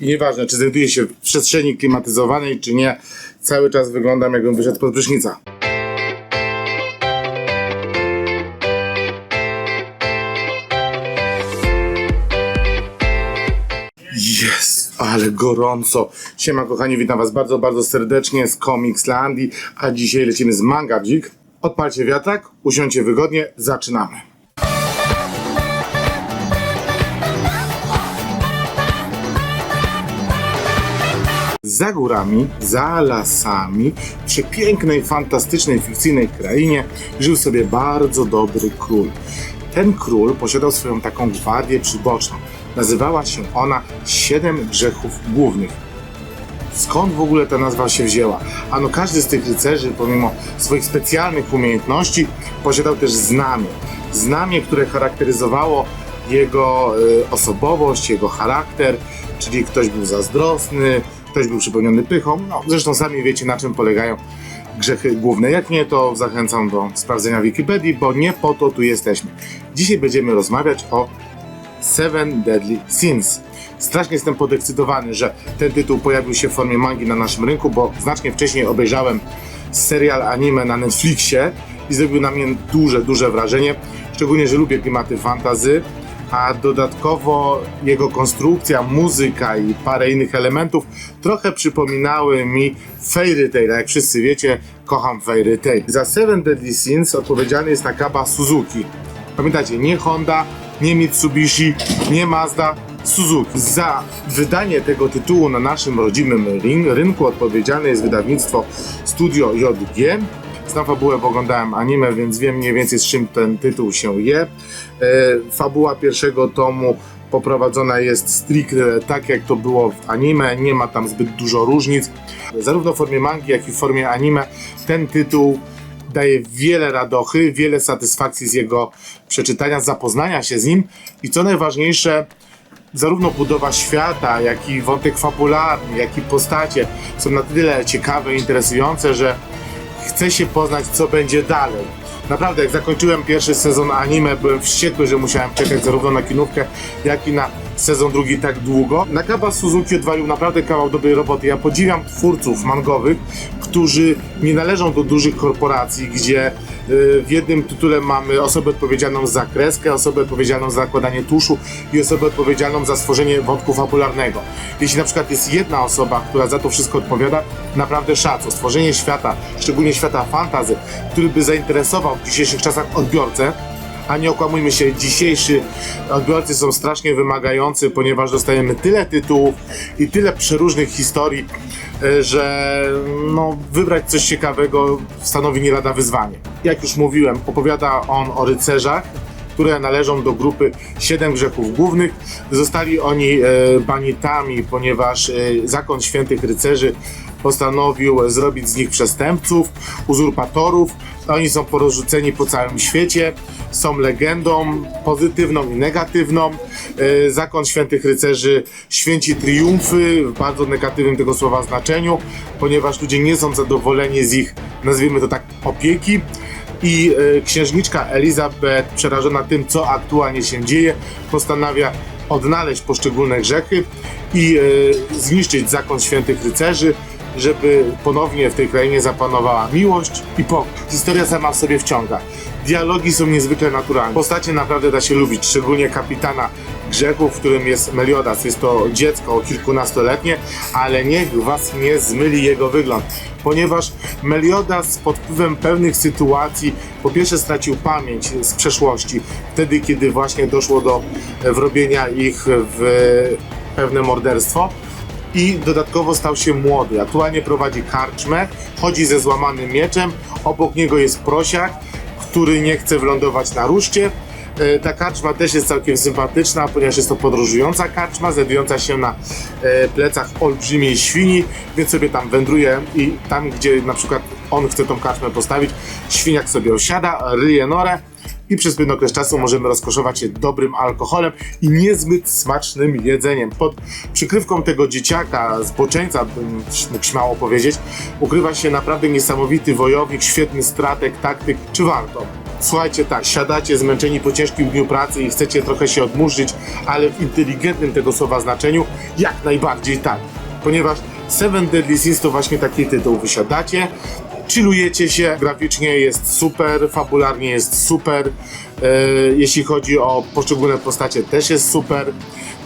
I nieważne, czy znajduję się w przestrzeni klimatyzowanej, czy nie, cały czas wyglądam jakbym wyszedł pod prysznica. Jest, ale gorąco. Siema kochani, witam was bardzo, bardzo serdecznie z Comicslandii, a dzisiaj lecimy z Manga Dzik. Odpalcie wiatrak, usiądźcie wygodnie, zaczynamy. Za górami, za lasami, w przepięknej, fantastycznej, fikcyjnej krainie żył sobie bardzo dobry król. Ten król posiadał swoją taką gwardię przyboczną. Nazywała się ona Siedem Grzechów Głównych. Skąd w ogóle ta nazwa się wzięła? Ano każdy z tych rycerzy, pomimo swoich specjalnych umiejętności, posiadał też znamie. Znamie, które charakteryzowało jego y, osobowość, jego charakter, czyli ktoś był zazdrosny, ktoś był przypełniony pychą. No, zresztą sami wiecie, na czym polegają grzechy główne. Jak nie, to zachęcam do sprawdzenia Wikipedii, bo nie po to tu jesteśmy. Dzisiaj będziemy rozmawiać o Seven Deadly Sins. Strasznie jestem podekscytowany, że ten tytuł pojawił się w formie mangi na naszym rynku, bo znacznie wcześniej obejrzałem serial anime na Netflixie i zrobił na mnie duże, duże wrażenie. Szczególnie, że lubię klimaty fantazy, a dodatkowo jego konstrukcja, muzyka i parę innych elementów trochę przypominały mi Fairy Tail. Jak wszyscy wiecie, kocham Fairy Tail. Za Seven Deadly Sins odpowiedzialny jest Nakaba Suzuki. Pamiętacie, nie Honda, nie Mitsubishi, nie Mazda, Suzuki. Za wydanie tego tytułu na naszym rodzimym ryn- rynku odpowiedzialne jest wydawnictwo Studio JG. Znam fabułę, bo oglądałem anime, więc wiem mniej więcej z czym ten tytuł się je. E, fabuła pierwszego tomu poprowadzona jest stricte tak, jak to było w anime. Nie ma tam zbyt dużo różnic. Zarówno w formie mangi, jak i w formie anime ten tytuł daje wiele radochy, wiele satysfakcji z jego przeczytania, zapoznania się z nim i co najważniejsze, zarówno budowa świata, jak i wątek fabularny, jak i postacie są na tyle ciekawe i interesujące, że chce się poznać, co będzie dalej. Naprawdę, jak zakończyłem pierwszy sezon anime, byłem wściekły, że musiałem czekać zarówno na kinówkę, jak i na sezon drugi tak długo. Nakaba Suzuki odwalił naprawdę kawał dobrej roboty. Ja podziwiam twórców mangowych, którzy nie należą do dużych korporacji, gdzie y, w jednym tytule mamy osobę odpowiedzialną za kreskę, osobę odpowiedzialną za nakładanie tuszu i osobę odpowiedzialną za stworzenie wątku fabularnego. Jeśli na przykład jest jedna osoba, która za to wszystko odpowiada, naprawdę szacun. Stworzenie świata, szczególnie świata fantazy, który by zainteresował w dzisiejszych czasach odbiorcę, a nie okłamujmy się, dzisiejsi odbiorcy są strasznie wymagający, ponieważ dostajemy tyle tytułów i tyle przeróżnych historii, e, że no, wybrać coś ciekawego stanowi nie lada wyzwanie. Jak już mówiłem, opowiada on o rycerzach, które należą do grupy Siedem Grzechów Głównych. Zostali oni e, banitami, ponieważ e, zakon świętych rycerzy postanowił zrobić z nich przestępców, uzurpatorów. Oni są porozrzuceni po całym świecie, są legendą pozytywną i negatywną. E, Zakon Świętych Rycerzy święci triumfy w bardzo negatywnym tego słowa znaczeniu, ponieważ ludzie nie są zadowoleni z ich, nazwijmy to tak, opieki. I e, księżniczka Elizabeth, przerażona tym, co aktualnie się dzieje, postanawia odnaleźć poszczególne grzechy i e, zniszczyć zakon świętych rycerzy, żeby ponownie w tej krainie zapanowała miłość i pokój. Historia sama w sobie wciąga. Dialogi są niezwykle naturalne. Postacie naprawdę da się lubić, szczególnie kapitana grzechów, którym jest Meliodas. Jest to dziecko kilkunastoletnie, ale niech was nie zmyli jego wygląd, ponieważ Meliodas pod wpływem pewnych sytuacji po pierwsze stracił pamięć z przeszłości, wtedy kiedy właśnie doszło do wrobienia ich w pewne morderstwo i dodatkowo stał się młody. Aktualnie prowadzi karczmę, chodzi ze złamanym mieczem, obok niego jest prosiak, który nie chce wylądować na ruszcie. E, Ta karczma też jest całkiem sympatyczna, ponieważ jest to podróżująca karczma, znajdująca się na e, plecach olbrzymiej świni, więc sobie tam wędruje i tam, gdzie na przykład on chce tą karczmę postawić, świniak sobie osiada, ryje norę i przez pewien okres czasu możemy rozkoszować się dobrym alkoholem i niezbyt smacznym jedzeniem. Pod przykrywką tego dzieciaka, zboczeńca, bym mógł śmiało powiedzieć, ukrywa się naprawdę niesamowity wojownik, świetny strateg, taktyk. Czy warto? Słuchajcie, tak, siadacie zmęczeni po ciężkim dniu pracy i chcecie trochę się odmurzyć, ale w inteligentnym tego słowa znaczeniu, jak najbardziej tak. Ponieważ Seven Deadly Sins to właśnie taki tytuł. Wysiadacie, chillujecie się, graficznie jest super, fabularnie jest super, e, jeśli chodzi o poszczególne postacie też jest super.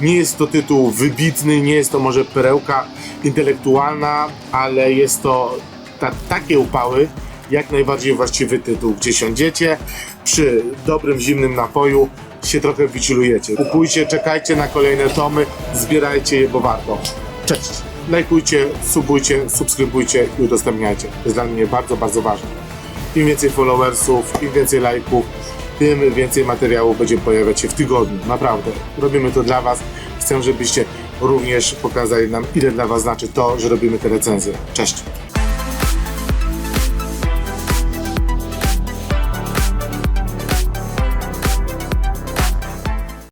Nie jest to tytuł wybitny, nie jest to może perełka intelektualna, ale jest to ta, takie upały, jak najbardziej właściwy tytuł, gdzie siądziecie przy dobrym zimnym napoju się trochę wychillujecie. Kupujcie, czekajcie na kolejne tomy, zbierajcie je, bo warto. Cześć! Lajkujcie, subujcie, subskrybujcie i udostępniajcie. To jest dla mnie bardzo, bardzo ważne. Im więcej followersów, im więcej lajków, tym więcej materiałów będzie pojawiać się w tygodniu. Naprawdę. Robimy to dla Was. Chcę, żebyście również pokazali nam, ile dla Was znaczy to, że robimy te recenzje. Cześć!